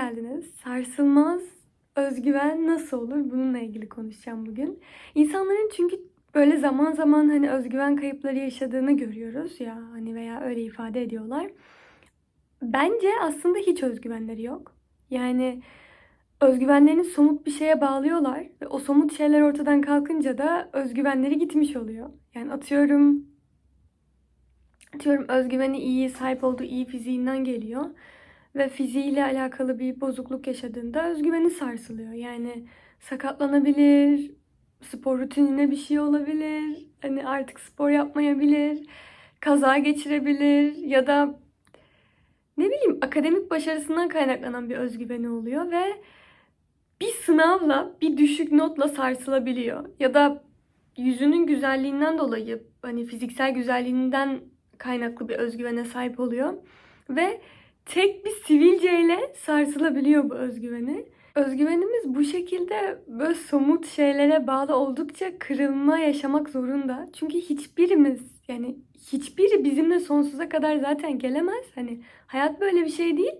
geldiniz. Sarsılmaz özgüven nasıl olur? Bununla ilgili konuşacağım bugün. İnsanların çünkü böyle zaman zaman hani özgüven kayıpları yaşadığını görüyoruz ya hani veya öyle ifade ediyorlar. Bence aslında hiç özgüvenleri yok. Yani özgüvenlerini somut bir şeye bağlıyorlar ve o somut şeyler ortadan kalkınca da özgüvenleri gitmiş oluyor. Yani atıyorum atıyorum özgüveni iyi, sahip olduğu iyi fiziğinden geliyor ve fiziğiyle alakalı bir bozukluk yaşadığında özgüveni sarsılıyor. Yani sakatlanabilir, spor rutinine bir şey olabilir, hani artık spor yapmayabilir, kaza geçirebilir ya da ne bileyim akademik başarısından kaynaklanan bir özgüveni oluyor ve bir sınavla, bir düşük notla sarsılabiliyor. Ya da yüzünün güzelliğinden dolayı hani fiziksel güzelliğinden kaynaklı bir özgüvene sahip oluyor ve tek bir sivilceyle sarsılabiliyor bu özgüveni. Özgüvenimiz bu şekilde böyle somut şeylere bağlı oldukça kırılma yaşamak zorunda. Çünkü hiçbirimiz yani hiçbiri bizimle sonsuza kadar zaten gelemez. Hani hayat böyle bir şey değil.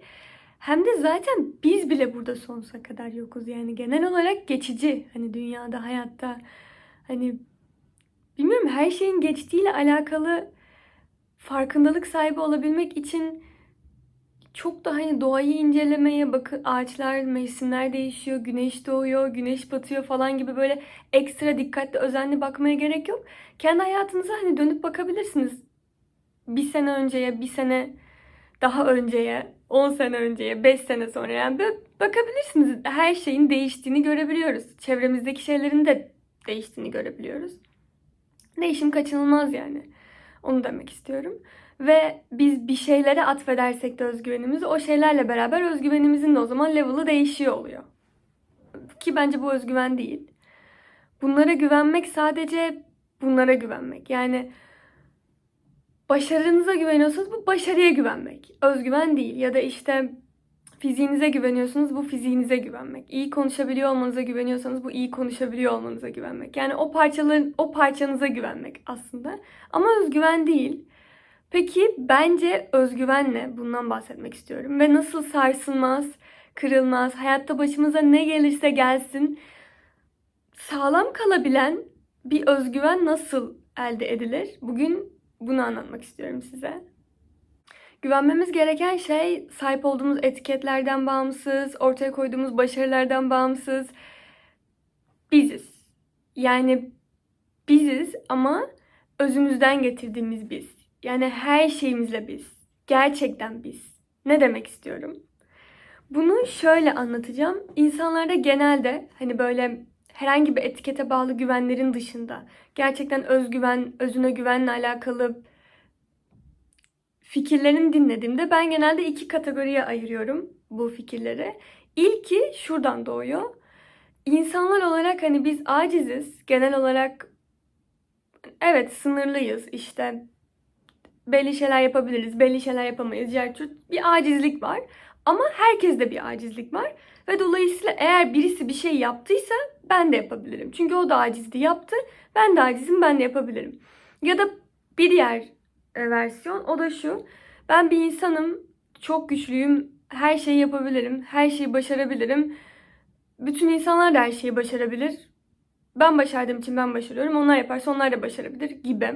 Hem de zaten biz bile burada sonsuza kadar yokuz. Yani genel olarak geçici. Hani dünyada, hayatta hani bilmiyorum her şeyin geçtiğiyle alakalı farkındalık sahibi olabilmek için çok da hani doğayı incelemeye bakın ağaçlar, mevsimler değişiyor, güneş doğuyor, güneş batıyor falan gibi böyle ekstra dikkatli özenli bakmaya gerek yok. Kendi hayatınıza hani dönüp bakabilirsiniz. Bir sene önceye, bir sene daha önceye, 10 sene önceye, 5 sene sonra yani böyle bakabilirsiniz. Her şeyin değiştiğini görebiliyoruz. Çevremizdeki şeylerin de değiştiğini görebiliyoruz. Değişim kaçınılmaz yani. Onu demek istiyorum. Ve biz bir şeylere atfedersek de özgüvenimizi o şeylerle beraber özgüvenimizin de o zaman level'ı değişiyor oluyor. Ki bence bu özgüven değil. Bunlara güvenmek sadece bunlara güvenmek. Yani başarınıza güveniyorsanız bu başarıya güvenmek. Özgüven değil. Ya da işte fiziğinize güveniyorsunuz bu fiziğinize güvenmek. İyi konuşabiliyor olmanıza güveniyorsanız bu iyi konuşabiliyor olmanıza güvenmek. Yani o parçaların o parçanıza güvenmek aslında. Ama özgüven değil. Peki bence özgüven ne? Bundan bahsetmek istiyorum. Ve nasıl sarsılmaz, kırılmaz, hayatta başımıza ne gelirse gelsin sağlam kalabilen bir özgüven nasıl elde edilir? Bugün bunu anlatmak istiyorum size. Güvenmemiz gereken şey sahip olduğumuz etiketlerden bağımsız, ortaya koyduğumuz başarılardan bağımsız. Biziz. Yani biziz ama özümüzden getirdiğimiz biz. Yani her şeyimizle biz. Gerçekten biz. Ne demek istiyorum? Bunu şöyle anlatacağım. İnsanlarda genelde hani böyle herhangi bir etikete bağlı güvenlerin dışında gerçekten özgüven, özüne güvenle alakalı fikirlerini dinlediğimde ben genelde iki kategoriye ayırıyorum bu fikirleri. İlki şuradan doğuyor. İnsanlar olarak hani biz aciziz. Genel olarak evet sınırlıyız işte belli şeyler yapabiliriz, belli şeyler yapamayız. Cerçut bir acizlik var. Ama herkeste bir acizlik var. Ve dolayısıyla eğer birisi bir şey yaptıysa ben de yapabilirim. Çünkü o da acizdi yaptı. Ben de acizim ben de yapabilirim. Ya da bir diğer e, versiyon o da şu. Ben bir insanım. Çok güçlüyüm. Her şeyi yapabilirim. Her şeyi başarabilirim. Bütün insanlar da her şeyi başarabilir. Ben başardığım için ben başarıyorum. Onlar yaparsa onlar da başarabilir gibi.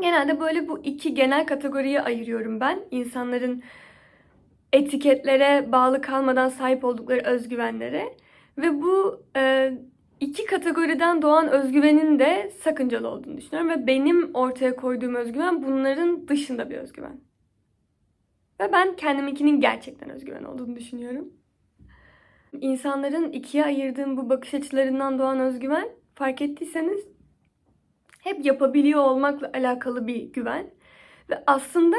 Genelde böyle bu iki genel kategoriye ayırıyorum ben. İnsanların etiketlere bağlı kalmadan sahip oldukları özgüvenlere. Ve bu e, iki kategoriden doğan özgüvenin de sakıncalı olduğunu düşünüyorum. Ve benim ortaya koyduğum özgüven bunların dışında bir özgüven. Ve ben kendiminkinin gerçekten özgüven olduğunu düşünüyorum. İnsanların ikiye ayırdığım bu bakış açılarından doğan özgüven fark ettiyseniz hep yapabiliyor olmakla alakalı bir güven. Ve aslında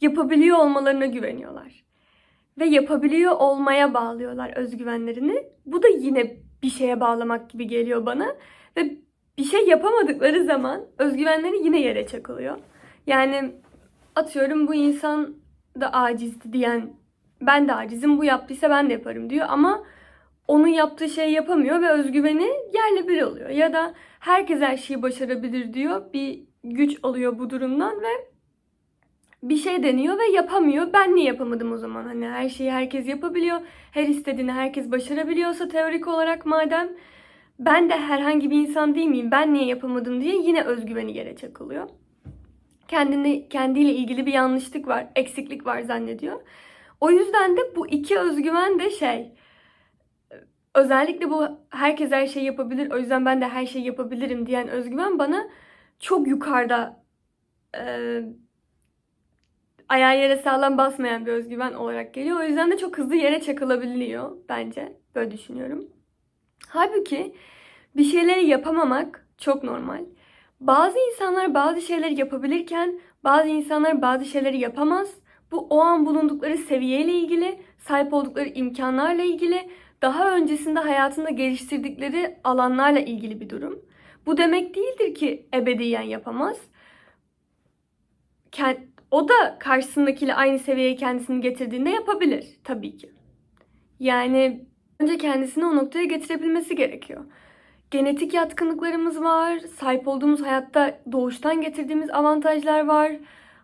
yapabiliyor olmalarına güveniyorlar. Ve yapabiliyor olmaya bağlıyorlar özgüvenlerini. Bu da yine bir şeye bağlamak gibi geliyor bana. Ve bir şey yapamadıkları zaman özgüvenleri yine yere çakılıyor. Yani atıyorum bu insan da acizdi diyen ben de acizim bu yaptıysa ben de yaparım diyor ama onun yaptığı şeyi yapamıyor ve özgüveni yerle bir oluyor. Ya da herkes her şeyi başarabilir diyor. Bir güç alıyor bu durumdan ve bir şey deniyor ve yapamıyor. Ben niye yapamadım o zaman? Hani her şeyi herkes yapabiliyor. Her istediğini herkes başarabiliyorsa teorik olarak madem ben de herhangi bir insan değil miyim? Ben niye yapamadım diye yine özgüveni yere çakılıyor. Kendini, kendiyle ilgili bir yanlışlık var, eksiklik var zannediyor. O yüzden de bu iki özgüven de şey, özellikle bu herkes her şeyi yapabilir, o yüzden ben de her şeyi yapabilirim diyen özgüven bana çok yukarıda e, ayağı yere sağlam basmayan bir özgüven olarak geliyor. O yüzden de çok hızlı yere çakılabiliyor bence. Böyle düşünüyorum. Halbuki bir şeyleri yapamamak çok normal. Bazı insanlar bazı şeyleri yapabilirken bazı insanlar bazı şeyleri yapamaz. Bu o an bulundukları seviyeyle ilgili, sahip oldukları imkanlarla ilgili, daha öncesinde hayatında geliştirdikleri alanlarla ilgili bir durum. Bu demek değildir ki ebediyen yapamaz. O da karşısındakiyle aynı seviyeye kendisini getirdiğinde yapabilir tabii ki. Yani önce kendisini o noktaya getirebilmesi gerekiyor. Genetik yatkınlıklarımız var, sahip olduğumuz hayatta doğuştan getirdiğimiz avantajlar var.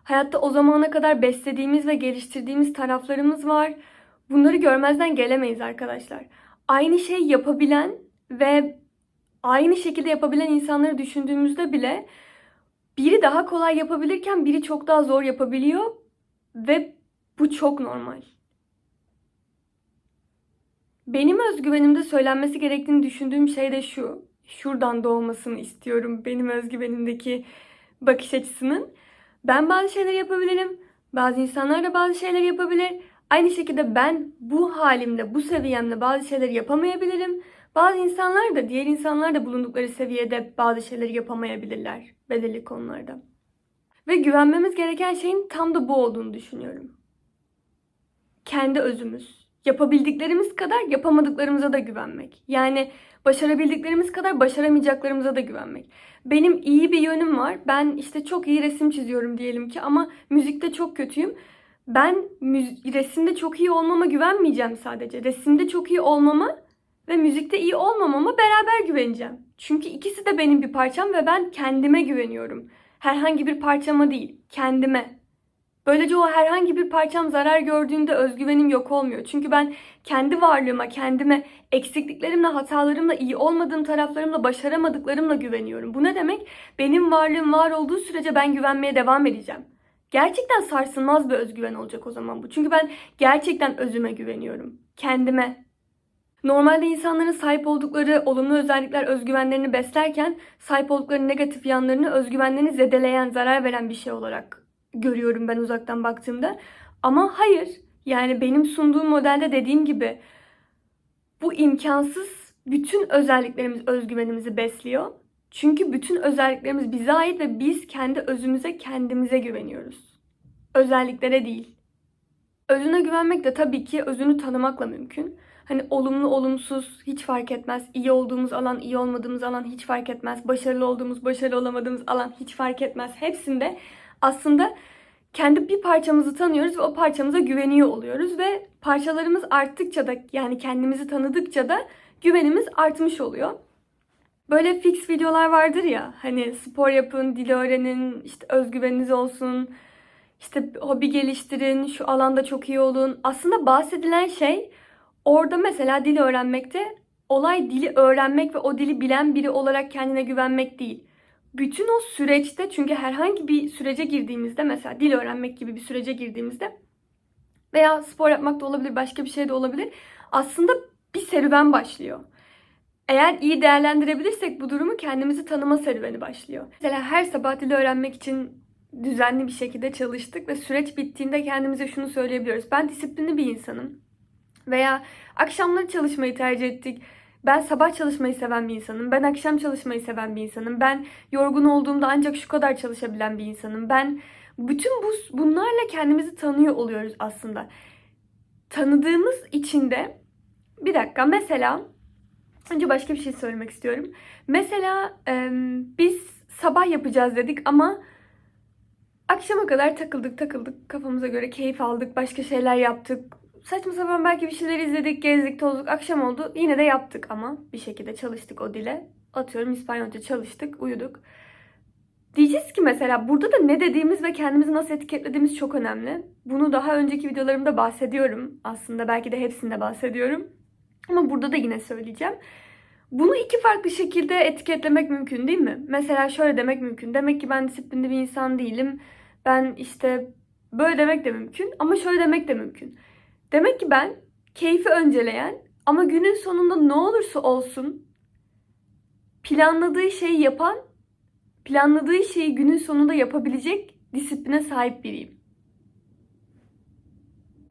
Hayatta o zamana kadar beslediğimiz ve geliştirdiğimiz taraflarımız var. Bunları görmezden gelemeyiz arkadaşlar. Aynı şey yapabilen ve aynı şekilde yapabilen insanları düşündüğümüzde bile biri daha kolay yapabilirken biri çok daha zor yapabiliyor ve bu çok normal. Benim özgüvenimde söylenmesi gerektiğini düşündüğüm şey de şu. Şuradan doğmasını istiyorum benim özgüvenimdeki bakış açısının. Ben bazı şeyler yapabilirim. Bazı insanlar da bazı şeyler yapabilir. Aynı şekilde ben bu halimle, bu seviyemle bazı şeyleri yapamayabilirim. Bazı insanlar da, diğer insanlar da bulundukları seviyede bazı şeyleri yapamayabilirler belirli konularda. Ve güvenmemiz gereken şeyin tam da bu olduğunu düşünüyorum. Kendi özümüz. Yapabildiklerimiz kadar yapamadıklarımıza da güvenmek. Yani başarabildiklerimiz kadar başaramayacaklarımıza da güvenmek. Benim iyi bir yönüm var. Ben işte çok iyi resim çiziyorum diyelim ki ama müzikte çok kötüyüm. Ben resimde çok iyi olmama güvenmeyeceğim sadece. Resimde çok iyi olmama ve müzikte iyi olmamama beraber güveneceğim. Çünkü ikisi de benim bir parçam ve ben kendime güveniyorum. Herhangi bir parçama değil, kendime. Böylece o herhangi bir parçam zarar gördüğünde özgüvenim yok olmuyor. Çünkü ben kendi varlığıma, kendime, eksikliklerimle, hatalarımla, iyi olmadığım taraflarımla, başaramadıklarımla güveniyorum. Bu ne demek? Benim varlığım var olduğu sürece ben güvenmeye devam edeceğim. Gerçekten sarsılmaz bir özgüven olacak o zaman bu. Çünkü ben gerçekten özüme güveniyorum. Kendime. Normalde insanların sahip oldukları olumlu özellikler özgüvenlerini beslerken sahip oldukları negatif yanlarını özgüvenlerini zedeleyen, zarar veren bir şey olarak görüyorum ben uzaktan baktığımda. Ama hayır. Yani benim sunduğum modelde dediğim gibi bu imkansız bütün özelliklerimiz özgüvenimizi besliyor. Çünkü bütün özelliklerimiz bize ait ve biz kendi özümüze, kendimize güveniyoruz. Özelliklere değil. Özüne güvenmek de tabii ki özünü tanımakla mümkün. Hani olumlu olumsuz hiç fark etmez. İyi olduğumuz alan, iyi olmadığımız alan hiç fark etmez. Başarılı olduğumuz, başarılı olamadığımız alan hiç fark etmez. Hepsinde aslında kendi bir parçamızı tanıyoruz ve o parçamıza güveniyor oluyoruz ve parçalarımız arttıkça da yani kendimizi tanıdıkça da güvenimiz artmış oluyor. Böyle fix videolar vardır ya hani spor yapın, dil öğrenin, işte özgüveniniz olsun, işte hobi geliştirin, şu alanda çok iyi olun. Aslında bahsedilen şey orada mesela dil öğrenmekte olay dili öğrenmek ve o dili bilen biri olarak kendine güvenmek değil. Bütün o süreçte çünkü herhangi bir sürece girdiğimizde mesela dil öğrenmek gibi bir sürece girdiğimizde veya spor yapmak da olabilir, başka bir şey de olabilir. Aslında bir serüven başlıyor. Eğer iyi değerlendirebilirsek bu durumu kendimizi tanıma serüveni başlıyor. Mesela her sabah dili öğrenmek için düzenli bir şekilde çalıştık ve süreç bittiğinde kendimize şunu söyleyebiliyoruz. Ben disiplinli bir insanım. Veya akşamları çalışmayı tercih ettik. Ben sabah çalışmayı seven bir insanım. Ben akşam çalışmayı seven bir insanım. Ben yorgun olduğumda ancak şu kadar çalışabilen bir insanım. Ben bütün bu bunlarla kendimizi tanıyor oluyoruz aslında. Tanıdığımız için de bir dakika mesela önce başka bir şey söylemek istiyorum. Mesela e, biz sabah yapacağız dedik ama akşama kadar takıldık takıldık kafamıza göre keyif aldık başka şeyler yaptık saçma sapan belki bir şeyler izledik, gezdik, tozduk, akşam oldu. Yine de yaptık ama bir şekilde çalıştık o dile. Atıyorum İspanyolca çalıştık, uyuduk. Diyeceğiz ki mesela burada da ne dediğimiz ve kendimizi nasıl etiketlediğimiz çok önemli. Bunu daha önceki videolarımda bahsediyorum. Aslında belki de hepsinde bahsediyorum. Ama burada da yine söyleyeceğim. Bunu iki farklı şekilde etiketlemek mümkün değil mi? Mesela şöyle demek mümkün. Demek ki ben disiplinli bir insan değilim. Ben işte böyle demek de mümkün ama şöyle demek de mümkün. Demek ki ben keyfi önceleyen ama günün sonunda ne olursa olsun planladığı şeyi yapan, planladığı şeyi günün sonunda yapabilecek disipline sahip biriyim.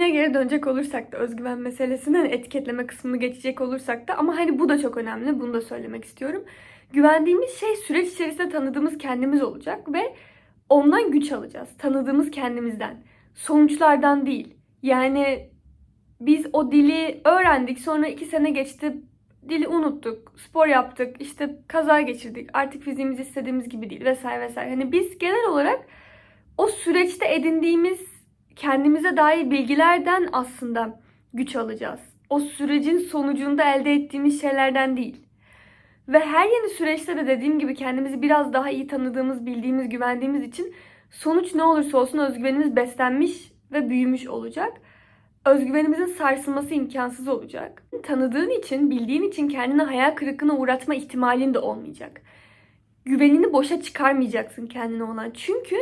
Geri dönecek olursak da özgüven meselesinden etiketleme kısmını geçecek olursak da ama hani bu da çok önemli. Bunu da söylemek istiyorum. Güvendiğimiz şey süreç içerisinde tanıdığımız kendimiz olacak ve ondan güç alacağız. Tanıdığımız kendimizden. Sonuçlardan değil. Yani biz o dili öğrendik sonra iki sene geçti dili unuttuk, spor yaptık, işte kaza geçirdik, artık fiziğimiz istediğimiz gibi değil vesaire vesaire. Hani biz genel olarak o süreçte edindiğimiz kendimize dair bilgilerden aslında güç alacağız. O sürecin sonucunda elde ettiğimiz şeylerden değil. Ve her yeni süreçte de dediğim gibi kendimizi biraz daha iyi tanıdığımız, bildiğimiz, güvendiğimiz için sonuç ne olursa olsun özgüvenimiz beslenmiş ve büyümüş olacak. Özgüvenimizin sarsılması imkansız olacak. Tanıdığın için, bildiğin için kendine hayal kırıklığına uğratma ihtimalin de olmayacak. Güvenini boşa çıkarmayacaksın kendine olan. Çünkü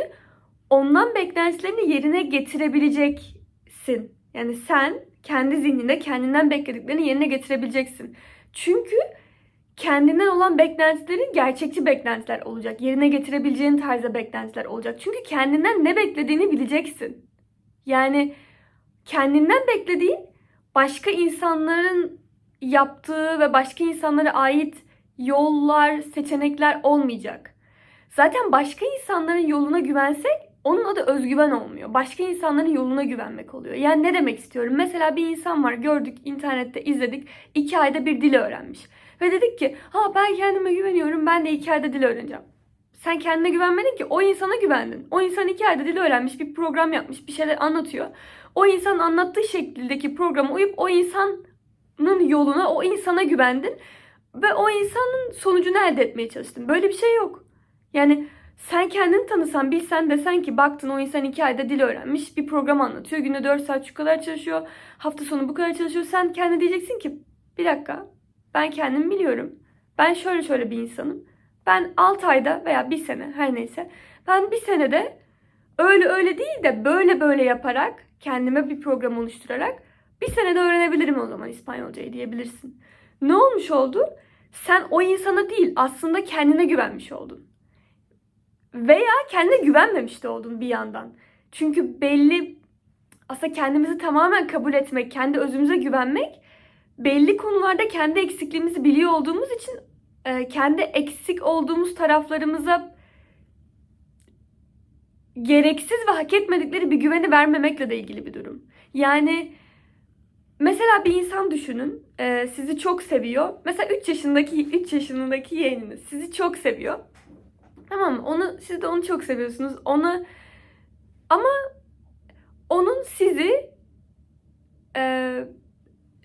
ondan beklentilerini yerine getirebileceksin. Yani sen kendi zihninde kendinden beklediklerini yerine getirebileceksin. Çünkü kendinden olan beklentilerin gerçekçi beklentiler olacak. Yerine getirebileceğin tarzda beklentiler olacak. Çünkü kendinden ne beklediğini bileceksin. Yani kendinden beklediğin başka insanların yaptığı ve başka insanlara ait yollar, seçenekler olmayacak. Zaten başka insanların yoluna güvensek onun adı özgüven olmuyor. Başka insanların yoluna güvenmek oluyor. Yani ne demek istiyorum? Mesela bir insan var gördük internette izledik. iki ayda bir dil öğrenmiş. Ve dedik ki ha ben kendime güveniyorum ben de iki ayda dil öğreneceğim. Sen kendine güvenmedin ki o insana güvendin. O insan iki ayda dil öğrenmiş bir program yapmış bir şeyler anlatıyor. O insan anlattığı şekildeki programa uyup o insanın yoluna o insana güvendin. Ve o insanın sonucunu elde etmeye çalıştın. Böyle bir şey yok. Yani sen kendini tanısan, bilsen desen ki baktın o insan iki ayda dil öğrenmiş, bir program anlatıyor. Günde 4 saat şu kadar çalışıyor, hafta sonu bu kadar çalışıyor. Sen kendine diyeceksin ki bir dakika ben kendimi biliyorum. Ben şöyle şöyle bir insanım. Ben 6 ayda veya bir sene her neyse. Ben bir senede öyle öyle değil de böyle böyle yaparak kendime bir program oluşturarak bir senede öğrenebilirim o zaman İspanyolcayı diyebilirsin. Ne olmuş oldu? Sen o insana değil aslında kendine güvenmiş oldun. Veya kendine güvenmemiş de oldun bir yandan. Çünkü belli aslında kendimizi tamamen kabul etmek, kendi özümüze güvenmek belli konularda kendi eksikliğimizi biliyor olduğumuz için e, kendi eksik olduğumuz taraflarımıza gereksiz ve hak etmedikleri bir güveni vermemekle de ilgili bir durum. Yani mesela bir insan düşünün, e, sizi çok seviyor. Mesela 3 yaşındaki 3 yaşındaki yeğeniniz sizi çok seviyor. Tamam? Onu siz de onu çok seviyorsunuz. Onu ama onun sizi e,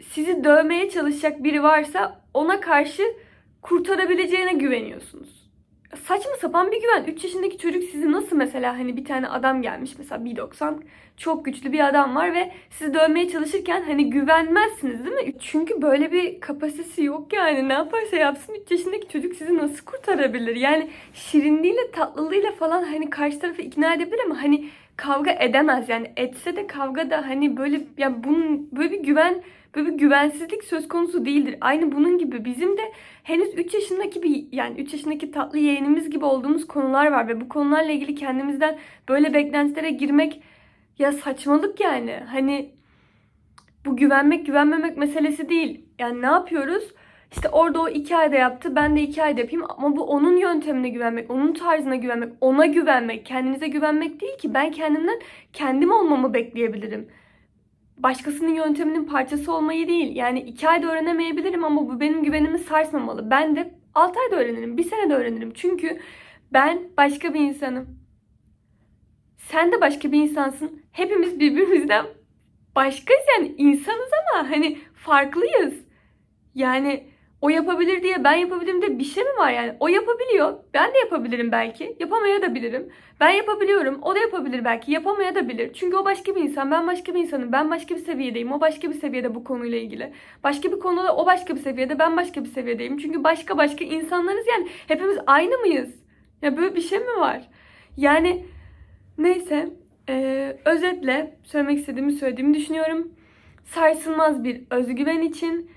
sizi dövmeye çalışacak biri varsa ona karşı kurtarabileceğine güveniyorsunuz. Saçma sapan bir güven. 3 yaşındaki çocuk sizi nasıl mesela hani bir tane adam gelmiş mesela 1.90 çok güçlü bir adam var ve sizi dövmeye çalışırken hani güvenmezsiniz değil mi? Çünkü böyle bir kapasitesi yok yani. Ne yaparsa yapsın 3 yaşındaki çocuk sizi nasıl kurtarabilir? Yani şirinliğiyle tatlılığıyla falan hani karşı tarafı ikna edebilir ama hani kavga edemez yani etse de kavga da hani böyle ya bunun böyle bir güven böyle bir güvensizlik söz konusu değildir. Aynı bunun gibi bizim de henüz 3 yaşındaki bir yani 3 yaşındaki tatlı yeğenimiz gibi olduğumuz konular var ve bu konularla ilgili kendimizden böyle beklentilere girmek ya saçmalık yani. Hani bu güvenmek güvenmemek meselesi değil. Yani ne yapıyoruz? İşte orada o iki ayda yaptı, ben de iki ayda yapayım. Ama bu onun yöntemine güvenmek, onun tarzına güvenmek, ona güvenmek, kendinize güvenmek değil ki. Ben kendimden kendim olmamı bekleyebilirim. Başkasının yönteminin parçası olmayı değil. Yani iki ayda öğrenemeyebilirim ama bu benim güvenimi sarsmamalı. Ben de altı ayda öğrenirim, bir senede öğrenirim. Çünkü ben başka bir insanım. Sen de başka bir insansın. Hepimiz birbirimizden başkayız yani insanız ama hani farklıyız. Yani o yapabilir diye ben yapabilirim diye bir şey mi var yani? O yapabiliyor. Ben de yapabilirim belki. Yapamaya da bilirim. Ben yapabiliyorum. O da yapabilir belki. Yapamaya da bilir. Çünkü o başka bir insan. Ben başka bir insanım. Ben başka bir seviyedeyim. O başka bir seviyede bu konuyla ilgili. Başka bir konuda o başka bir seviyede. Ben başka bir seviyedeyim. Çünkü başka başka insanlarız yani. Hepimiz aynı mıyız? Ya böyle bir şey mi var? Yani neyse. Ee, özetle söylemek istediğimi söylediğimi düşünüyorum. Sarsılmaz bir özgüven için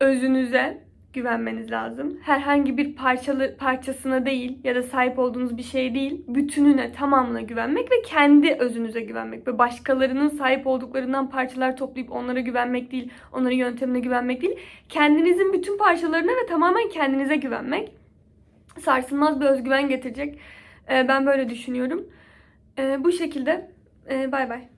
özünüze güvenmeniz lazım. Herhangi bir parçalı parçasına değil ya da sahip olduğunuz bir şey değil, bütününe, tamamına güvenmek ve kendi özünüze güvenmek ve başkalarının sahip olduklarından parçalar toplayıp onlara güvenmek değil, onların yöntemine güvenmek değil, kendinizin bütün parçalarına ve tamamen kendinize güvenmek sarsılmaz bir özgüven getirecek. Ee, ben böyle düşünüyorum. Ee, bu şekilde. Ee, bay bay.